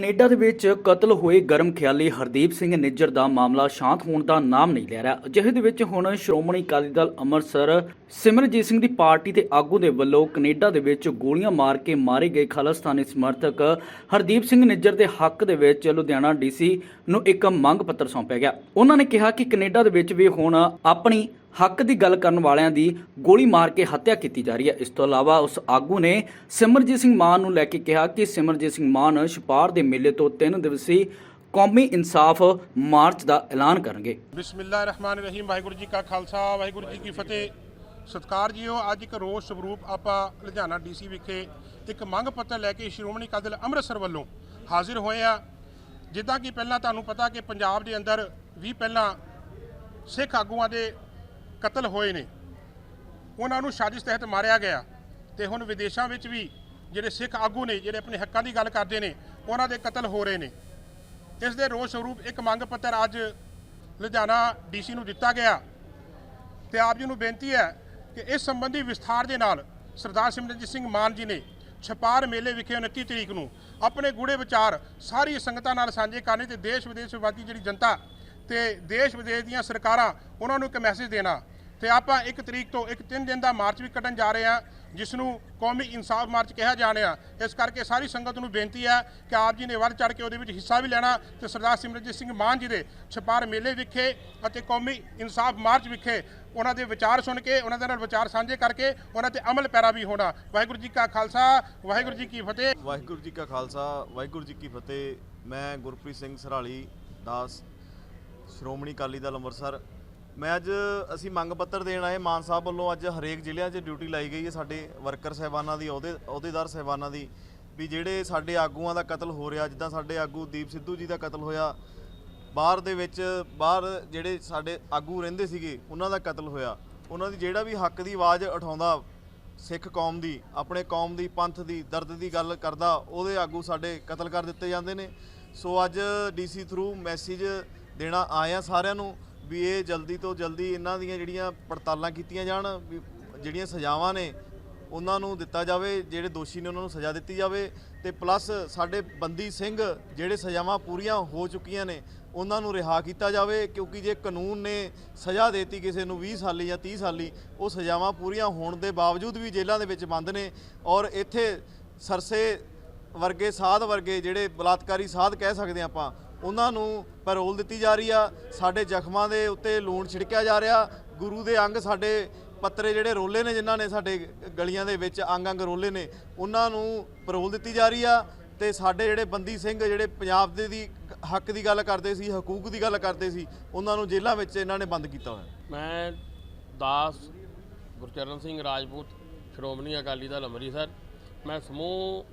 Canada ਦੇ ਵਿੱਚ ਕਤਲ ਹੋਏ ਗਰਮ ਖਿਆਲੀ ਹਰਦੀਪ ਸਿੰਘ ਨਿੱਜਰ ਦਾ ਮਾਮਲਾ ਸ਼ਾਂਤ ਹੋਣ ਦਾ ਨਾਮ ਨਹੀਂ ਲੈ ਰਿਹਾ। ਅਜਿਹੇ ਦੇ ਵਿੱਚ ਹੁਣ ਸ਼੍ਰੋਮਣੀ ਅਕਾਲੀ ਦਲ ਅੰਮ੍ਰਿਤਸਰ ਸਿਮਰਜੀਤ ਸਿੰਘ ਦੀ ਪਾਰਟੀ ਦੇ ਆਗੂ ਦੇ ਵੱਲੋਂ ਕੈਨੇਡਾ ਦੇ ਵਿੱਚ ਗੋਲੀਆਂ ਮਾਰ ਕੇ ਮਾਰੇ ਗਏ ਖਾਲਸਤਾਨੀ ਸਮਰਥਕ ਹਰਦੀਪ ਸਿੰਘ ਨਿੱਜਰ ਦੇ ਹੱਕ ਦੇ ਵਿੱਚ ਲੁਧਿਆਣਾ ਡੀਸੀ ਨੂੰ ਇੱਕ ਮੰਗ ਪੱਤਰ ਸੌਂਪਿਆ ਗਿਆ। ਉਹਨਾਂ ਨੇ ਕਿਹਾ ਕਿ ਕੈਨੇਡਾ ਦੇ ਵਿੱਚ ਵੀ ਹੁਣ ਆਪਣੀ ਹੱਕ ਦੀ ਗੱਲ ਕਰਨ ਵਾਲਿਆਂ ਦੀ ਗੋਲੀ ਮਾਰ ਕੇ ਹੱਤਿਆ ਕੀਤੀ ਜਾ ਰਹੀ ਹੈ। ਇਸ ਤੋਂ ਇਲਾਵਾ ਉਸ ਆਗੂ ਨੇ ਸਿਮਰਜੀਤ ਸਿੰਘ ਮਾਨ ਨੂੰ ਲੈ ਕੇ ਕਿਹਾ ਕਿ ਸਿਮਰਜੀਤ ਸਿੰਘ ਮਾਨ ਛਪਾਰ ਦੇ ਮੇਲੇ ਤੋਂ ਤਿੰਨ ਦਿਵਸੀ ਕੌਮੀ ਇਨਸਾਫ ਮਾਰਚ ਦਾ ਐਲਾਨ ਕਰਨਗੇ। ਬਿਸਮਿਲ੍ਲਾਹਿਰ ਵਾਹਿਗੁਰੂ ਜੀ ਕਾ ਖਾਲਸਾ, ਵਾਹਿਗੁਰੂ ਜੀ ਕੀ ਫਤਿਹ। ਸਤਿਕਾਰ ਜੀਓ, ਅੱਜ ਇੱਕ ਰੋਸ ਸਵਰੂਪ ਆਪਾਂ ਲੁਧਿਆਣਾ ਡੀਸੀ ਵਿਖੇ ਇੱਕ ਮੰਗ ਪੱਤਰ ਲੈ ਕੇ ਸ਼੍ਰੋਮਣੀ ਅਕਾਲੀ ਦਲ ਅੰਮ੍ਰਿਤਸਰ ਵੱਲੋਂ ਹਾਜ਼ਰ ਹੋਏ ਆ। ਜਿੱਦਾਂ ਕਿ ਪਹਿਲਾਂ ਤੁਹਾਨੂੰ ਪਤਾ ਕਿ ਪੰਜਾਬ ਦੇ ਅੰਦਰ ਵੀ ਪਹਿਲਾਂ ਸਿੱਖ ਆਗੂਆਂ ਦੇ ਕਤਲ ਹੋਏ ਨੇ। ਉਹਨਾਂ ਨੂੰ ਸਾਜ਼ਿਸ਼ ਤਹਿਤ ਮਾਰਿਆ ਗਿਆ ਤੇ ਹੁਣ ਵਿਦੇਸ਼ਾਂ ਵਿੱਚ ਵੀ ਜਿਹੜੇ ਸਿੱਖ ਆਗੂ ਨੇ, ਜਿਹੜੇ ਆਪਣੇ ਹੱਕਾਂ ਦੀ ਗੱਲ ਕਰਦੇ ਨੇ, ਉਹਨਾਂ ਦੇ ਕਤਲ ਹੋ ਰਹੇ ਨੇ। ਇਸ ਦੇ ਰੋਸ ਸਰੂਪ ਇੱਕ ਮੰਗ ਪੱਤਰ ਅੱਜ ਲੁਧਿਆਣਾ ਡੀਸੀ ਨੂੰ ਦਿੱਤਾ ਗਿਆ ਤੇ ਆਪ ਜੀ ਨੂੰ ਬੇਨਤੀ ਹੈ ਕਿ ਇਸ ਸੰਬੰਧੀ ਵਿਸਥਾਰ ਦੇ ਨਾਲ ਸਰਦਾਰ ਸਿਮਰਨਜੀਤ ਸਿੰਘ ਮਾਨ ਜੀ ਨੇ ਛਪਾਰ ਮੇਲੇ ਵਿਖੇ 29 ਤਰੀਕ ਨੂੰ ਆਪਣੇ ਗੂੜੇ ਵਿਚਾਰ ਸਾਰੀ ਸੰਗਤਾਂ ਨਾਲ ਸਾਂਝੇ ਕਰਨੇ ਤੇ ਦੇਸ਼ ਵਿਦੇਸ਼ ਵਾਦੀ ਜਿਹੜੀ ਜਨਤਾ ਤੇ ਦੇਸ਼ ਵਿਦੇਸ਼ ਦੀਆਂ ਸਰਕਾਰਾਂ ਉਹਨਾਂ ਨੂੰ ਇੱਕ ਮੈਸੇਜ ਦੇਣਾ। ਤੇ ਆਪਾਂ ਇੱਕ ਤਰੀਕ ਤੋਂ ਇੱਕ ਤਿੰਨ ਦਿਨ ਦਾ ਮਾਰਚ ਵੀ ਕੱਢਣ ਜਾ ਰਹੇ ਹਾਂ ਜਿਸ ਨੂੰ ਕੌਮੀ ਇਨਸਾਫ ਮਾਰਚ ਕਿਹਾ ਜਾ ਰਿਹਾ ਇਸ ਕਰਕੇ ਸਾਰੀ ਸੰਗਤ ਨੂੰ ਬੇਨਤੀ ਹੈ ਕਿ ਆਪ ਜੀ ਨੇ ਵੱਧ ਚੜ ਕੇ ਉਹਦੇ ਵਿੱਚ ਹਿੱਸਾ ਵੀ ਲੈਣਾ ਤੇ ਸਰਦਾਰ ਸਿਮਰਜੀਤ ਸਿੰਘ ਮਾਨ ਜੀ ਦੇ ਛਪਾਰ ਮੇਲੇ ਵਿਖੇ ਅਤੇ ਕੌਮੀ ਇਨਸਾਫ ਮਾਰਚ ਵਿਖੇ ਉਹਨਾਂ ਦੇ ਵਿਚਾਰ ਸੁਣ ਕੇ, ਉਹਨਾਂ ਦੇ ਨਾਲ ਵਿਚਾਰ ਸਾਂਝੇ ਕਰਕੇ ਉਹਨਾਂ ਤੇ ਅਮਲ ਪੈਰਾ ਵੀ ਹੋਣਾ। ਵਾਹਿਗੁਰੂ ਜੀ ਕਾ ਖਾਲਸਾ, ਵਾਹਿਗੁਰੂ ਜੀ ਕੀ ਫਤਿਹ। ਵਾਹਿਗੁਰੂ ਜੀ ਕਾ ਖਾਲਸਾ, ਵਾਹਿਗੁਰੂ ਜੀ ਕੀ ਫਤਿਹ। ਮੈਂ ਗੁਰਪ੍ਰੀਤ ਸਿੰਘ ਸਰਾਲੀ ਦਾਸ ਸ਼੍ਰੋਮਣੀ ਅਕਾਲੀ ਦਲ ਅੰਮ੍ਰਿਤਸਰ। ਮੈਂ ਅੱਜ ਅਸੀਂ ਮੰਗ ਪੱਤਰ ਦੇਣ ਆਏ। ਮਾਨ ਸਾਹਿਬ ਵੱਲੋਂ ਅੱਜ ਹਰੇਕ ਜ਼ਿਲ੍ਹਿਆਂ 'ਚ ਡਿਊਟੀ ਲਾਈ ਗਈ ਹੈ ਸਾਡੇ ਵਰਕਰ ਸਹਿਬਾਨਾਂ ਦੀ, ਅਹੁਦੇ, ਅਹੁਦੇਦਾਰ ਸਹਿਬਾਨਾਂ ਦੀ, ਵੀ ਜਿਹੜੇ ਸਾਡੇ ਆਗੂਆਂ ਦਾ ਕਤਲ ਹੋ ਰਿਹਾ, ਜਿੱਦਾਂ ਸਾਡੇ ਆਗੂ ਦੀਪ ਸਿੱਧੂ ਜੀ ਦਾ ਕਤਲ ਹੋਇਆ, ਬਾਹਰ ਦੇ ਵਿੱਚ, ਬਾਹਰ ਜਿਹੜੇ ਸਾਡੇ ਆਗੂ ਰਹਿੰਦੇ ਸੀਗੇ, ਉਹਨਾਂ ਦਾ ਕਤਲ ਹੋਇਆ। ਉਹਨਾਂ ਦੀ ਜਿਹੜਾ ਵੀ ਹੱਕ ਦੀ ਆਵਾਜ਼ ਉਠਾਉਂਦਾ ਸਿੱਖ ਕੌਮ ਦੀ, ਆਪਣੇ ਕੌਮ ਦੀ, ਪੰਥ ਦੀ, ਦਰਦ ਦੀ ਗੱਲ ਕਰਦਾ, ਉਹਦੇ ਆਗੂ ਸਾਡੇ ਕਤਲ ਕਰ ਦਿੱਤੇ ਜਾਂਦੇ ਨੇ। ਸੋ ਅੱਜ ਡੀਸੀ ਥਰੂ ਮੈਸੇਜ ਦੇਣਾ ਆਇਆ ਸਾਰਿਆਂ ਨੂੰ ਵੀ ਇਹ ਜਲਦੀ ਤੋਂ ਜਲਦੀ ਇਹਨਾਂ ਦੀਆਂ ਜਿਹੜੀਆਂ ਪੜਤਾਲਾਂ ਕੀਤੀਆਂ ਜਾਣ, ਵੀ ਜਿਹੜੀਆਂ ਸਜ਼ਾਵਾਂ ਨੇ, ਉਹਨਾਂ ਨੂੰ ਦਿੱਤਾ ਜਾਵੇ, ਜਿਹੜੇ ਦੋਸ਼ੀ ਨੇ ਉਹਨਾਂ ਨੂੰ ਸਜ਼ਾ ਦਿੱਤੀ ਜਾਵੇ ਤੇ ਪਲੱਸ ਸਾਡੇ ਬੰਦੀ ਸਿੰਘ ਜਿਹੜੇ ਸਜ਼ਾਵਾਂ ਪੂਰੀਆਂ ਹੋ ਚੁੱਕੀਆਂ ਨੇ, ਉਹਨਾਂ ਨੂੰ ਰਿਹਾ ਕੀਤਾ ਜਾਵੇ ਕਿਉਂਕਿ ਜੇ ਕਾਨੂੰਨ ਨੇ ਸਜ਼ਾ ਦੇਤੀ ਕਿਸੇ ਨੂੰ 20 ਸਾਲੀ ਜਾਂ 30 ਸਾਲੀ, ਉਹ ਸਜ਼ਾਵਾਂ ਪੂਰੀਆਂ ਹੋਣ ਦੇ ਬਾਵਜੂਦ ਵੀ ਜੇਲ੍ਹਾਂ ਦੇ ਵਿੱਚ ਬੰਦ ਨੇ ਔਰ ਇੱਥੇ ਸਰਸੇ ਵਰਗੇ, ਸਾਧ ਵਰਗੇ ਜਿਹੜੇ ਬਲਾਤਕਾਰੀ ਸਾਧ ਕਹਿ ਸਕਦੇ ਆਪਾਂ ਉਹਨਾਂ ਨੂੰ ਪੈਰੋਲ ਦਿੱਤੀ ਜਾ ਰਹੀ ਆ। ਸਾਡੇ ਜ਼ਖਮਾਂ ਦੇ ਉੱਤੇ ਲੂਣ ਛਿੜਕਿਆ ਜਾ ਰਿਹਾ। ਗੁਰੂ ਦੇ ਅੰਗ ਸਾਡੇ ਪੱਤਰੇ ਜਿਹੜੇ ਰੋਲੇ ਨੇ, ਜਿਨ੍ਹਾਂ ਨੇ ਸਾਡੇ ਗਲੀਆਂ ਦੇ ਵਿੱਚ ਅੰਗ ਅੰਗ ਰੋਲੇ ਨੇ, ਉਹਨਾਂ ਨੂੰ ਪੈਰੋਲ ਦਿੱਤੀ ਜਾ ਰਹੀ ਆ। ਤੇ ਸਾਡੇ ਜਿਹੜੇ ਬੰਦੀ ਸਿੰਘ, ਜਿਹੜੇ ਪੰਜਾਬ ਦੇ ਦੀ ਹੱਕ ਦੀ ਗੱਲ ਕਰਦੇ ਸੀ, ਹਕੂਕ ਦੀ ਗੱਲ ਕਰਦੇ ਸੀ, ਉਹਨਾਂ ਨੂੰ ਜੇਲ੍ਹਾਂ ਵਿੱਚ ਇਹਨਾਂ ਨੇ ਬੰਦ ਕੀਤਾ ਹੋਇਆ। ਮੈਂ ਦਾਸ ਗੁਰਚਰਨ ਸਿੰਘ ਰਾਜਪੂਤ, ਸ਼੍ਰੋਮਣੀ ਅਕਾਲੀ ਦਲ ਅੰਮ੍ਰਿਤਸਰ। ਮੈਂ ਸਮੂਹ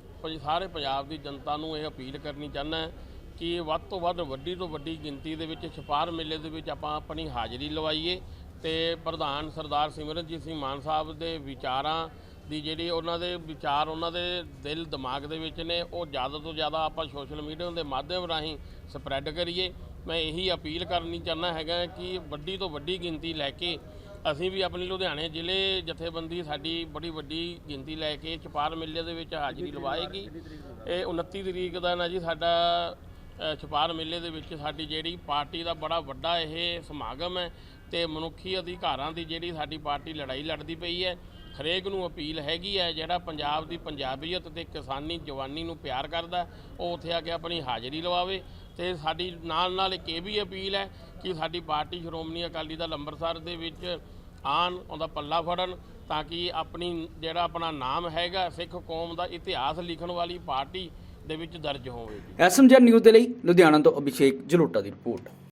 ਸਾਰੇ ਪੰਜਾਬ ਦੀ ਜਨਤਾ ਨੂੰ ਇਹ ਅਪੀਲ ਕਰਨੀ ਚਾਹੁੰਦਾ ਕਿ ਵੱਧ ਤੋਂ ਵੱਧ ਵੱਡੀ ਤੋਂ ਵੱਡੀ ਗਿਣਤੀ ਦੇ ਵਿੱਚ ਛਪਾਰ ਮੇਲੇ ਦੇ ਵਿੱਚ ਆਪਾਂ ਆਪਣੀ ਹਾਜ਼ਰੀ ਲਵਾਈਏ ਤੇ ਪ੍ਰਧਾਨ ਸਰਦਾਰ ਸਿਮਰਨਜੀਤ ਸਿੰਘ ਮਾਨ ਸਾਹਿਬ ਦੇ ਵਿਚਾਰਾਂ ਦੀ ਜਿਹੜੀ ਉਹਨਾਂ ਦੇ ਵਿਚਾਰ ਉਹਨਾਂ ਦੇ ਦਿਲ ਦਿਮਾਗ ਦੇ ਵਿੱਚ ਨੇ, ਉਹ ਜ਼ਿਆਦਾ ਤੋਂ ਜ਼ਿਆਦਾ ਆਪਾਂ ਸੋਸ਼ਲ ਮੀਡੀਆ ਦੇ ਮਾਧਿਅਮ ਰਾਹੀਂ ਸਪਰੈਡ ਕਰੀਏ। ਮੈਂ ਇਹੀ ਅਪੀਲ ਕਰਨੀ ਚਾਹੁੰਦਾ ਹੈਗਾ ਕਿ ਵੱਡੀ ਤੋਂ ਵੱਡੀ ਗਿਣਤੀ ਲੈ ਕੇ ਅਸੀਂ ਵੀ ਆਪਣੀ ਲੁਧਿਆਣੇ ਜ਼ਿਲ੍ਹੇ ਜਥੇਬੰਦੀ ਸਾਡੀ ਬੜੀ ਵੱਡੀ ਗਿਣਤੀ ਲੈ ਕੇ ਛਪਾਰ ਮੇਲੇ ਦੇ ਵਿੱਚ ਹਾਜ਼ਰੀ ਲਵਾਏਗੀ। ਇਹ 29 ਤਰੀਕ ਦਾ ਨਾ ਜੀ ਸਾਡਾ ਛਪਾਰ ਮੇਲੇ ਦੇ ਵਿੱਚ ਸਾਡੀ ਜਿਹੜੀ ਪਾਰਟੀ ਦਾ ਬੜਾ ਵੱਡਾ ਇਹ ਸਮਾਗਮ ਹੈ ਤੇ ਮਨੁੱਖੀ ਅਧਿਕਾਰਾਂ ਦੀ ਜਿਹੜੀ ਸਾਡੀ ਪਾਰਟੀ ਲੜਾਈ ਲੜਦੀ ਪਈ ਹੈ, ਹਰੇਕ ਨੂੰ ਅਪੀਲ ਹੈਗੀ ਹੈ ਜਿਹੜਾ ਪੰਜਾਬ ਦੀ ਪੰਜਾਬੀਅਤ ਤੇ ਕਿਸਾਨੀ ਜਵਾਨੀ ਨੂੰ ਪਿਆਰ ਕਰਦਾ, ਉਹ ਉੱਥੇ ਆ ਕੇ ਆਪਣੀ ਹਾਜ਼ਰੀ ਲਵਾਵੇ ਤੇ ਸਾਡੀ ਨਾਲ ਨਾਲ ਇੱਕ ਇਹ ਵੀ ਅਪੀਲ ਹੈ ਕਿ ਸਾਡੀ ਪਾਰਟੀ ਸ਼੍ਰੋਮਣੀ ਅਕਾਲੀ ਦਲ ਅੰਮ੍ਰਿਤਸਰ ਦੇ ਵਿੱਚ ਆਣ ਉਹਦਾ ਪੱਲਾ ਫੜਨ ਤਾਂ ਕਿ ਆਪਣੀ ਜਿਹੜਾ ਆਪਣਾ ਨਾਮ ਹੈਗਾ ਸਿੱਖ ਕੌਮ ਦਾ ਇਤਿਹਾਸ ਲਿਖਣ ਵਾਲੀ ਪਾਰਟੀ ਦੇ ਵਿੱਚ ਦਰਜ ਹੋਵੇ ਐਸਐਮਜੀ ਨਿਊਜ਼ ਦੇ ਲਈ ਲੁਧਿਆਣਾ ਤੋਂ ਅਭਿਸ਼ੇਕ ਜਲੋਟਾ ਦੀ ਰਿਪੋਰਟ।